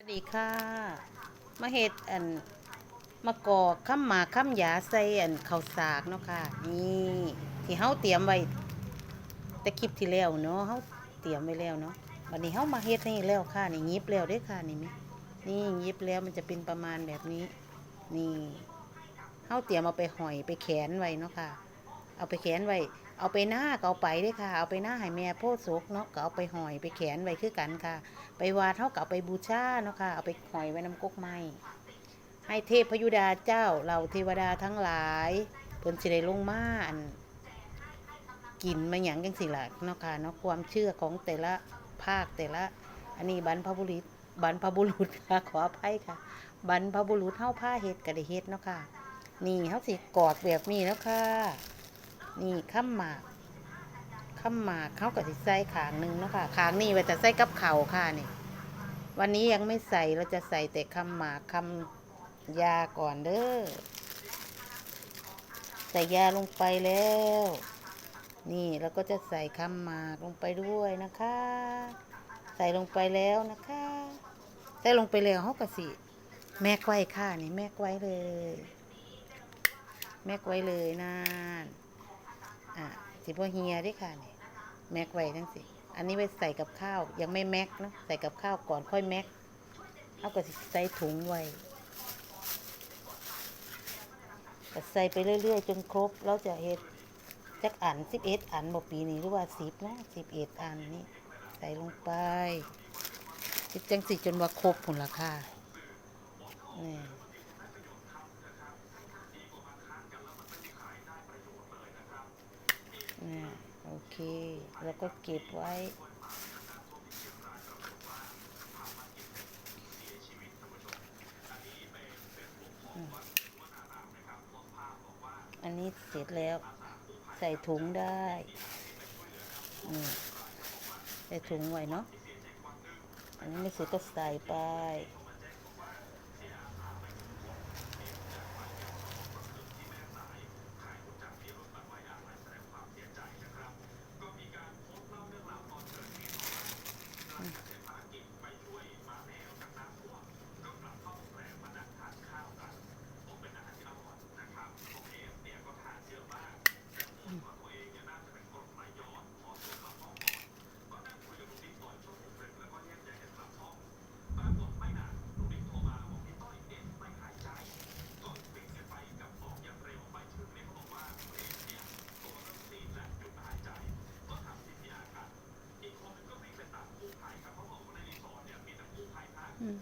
สวัสดีค่ะ มาเฮ็ดอันมะกอกข้ามหมาข้ามยาใส่อันข้าวสากเนาะค่ะ นี่ที่เฮาเตรียมไว้แต่คลิปที่แล้วเนาะเฮาเตรียมไว้แล้วเนาะวันนี้เฮามาเฮ็ดนี่แล้วค่ะนี่ยิบแล้วด้อค่ะนี่มินี่ยิบแล้วมันจะเป็นประมาณแบบนี้ นี่เฮาเตรียมเอาไปหอยไปแขนไว้เนาะค่ะ เอาไปแขนไว้ เอาไปหน้าก็เอาไปเด้ค่ะ เอาไปหน้าให้แม่โพธิ์ศกเนาะก็เอาไปหอยไปแขวนไว้คือกันค่ะ ไปวาดเท่ากับไปบูชาเนาะค่ะ เอาไปหอยไว้น้ำกกไม้ให้เทพพยุดาเจ้าเหล่าเทวดาทั้งหลายเพิ่นสิได้ลงมาอันกินมาหยังจังสิล่ะเนาะค่ะเนาะความเชื่อของแต่ละภาคแต่ละ อันนี้บรรพบุรุษบรรพบุรุษค่ะขออภัยค่ะบรรพบุรุษเฮาผ้าเฮ็ดก็ได้เฮ็ดเนาะค่ะ นี่เฮาสิกอดแบบนี้แล้วค่ะ นี่ข้ามหมากข้ามหมากเขาก็สิใส่ขางหนึ่งเนาะค่ะขางนี้ไว้แต่ใส่กับเข่าค่ะนี่ วันนี้ยังไม่ใส่เราจะใส่แต่คำหมากคำยาก่อนเด้อใส่ยาลงไปแล้ว นี่เราก็จะใส่คำหมากลงไปด้วยนะคะ ใส่ลงไปแล้วนะคะ ใส่ลงไปแล้วเขาก็สิ แม่ไว้ค่ะนี่แม่ไว้เลย แม่ไว้เลยนั่น อะสิพ่อเฮียด้วยค่ะนี่แม่ไว้ทั้งสิอันนี้ไว้ใส่กับข้าวยังไม่แม็กเนะใส่กับข้าวก่อนค่อยแม็กเอาก็สิใส่ถุงไว้ก็ใส่ไปเรื่อยๆ จนครบแล้วจะเฮ็ดจักอันสิบเอ็ดอันบ่ปีนี้หรือว่าสิบนะสิบเอ็ดอันนี่ใส่ลงไปสิจังสิจนว่าครบผลราคานี่นี่โอเค แล้วก็เก็บไว้ อันนี้เสร็จแล้ว ใส่ถุงได้ใส่ถุงไว้เนาะ อันนี้ไม่เสร็จก็ใส่ไป হুম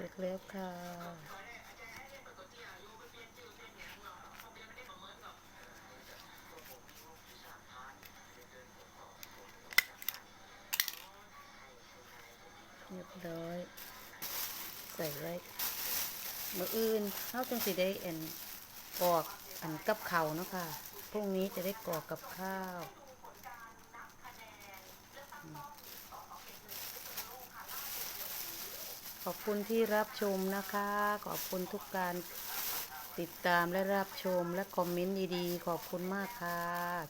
แล้วค่ะ เรียบร้อย ใส่ไว้มืออื่นเขาจังสิได้เอ็นกอกอันกับเขาเนาะค่ะ พรุ่งนี้จะได้กรอกกับข้าว ขอบคุณที่รับชมนะคะ ขอบคุณทุกการติดตามและรับชมและคอมเมนต์ดีๆ ขอบคุณมากค่ะ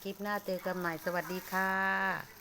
คลิปหน้าเจอกันใหม่สวัสดีค่ะ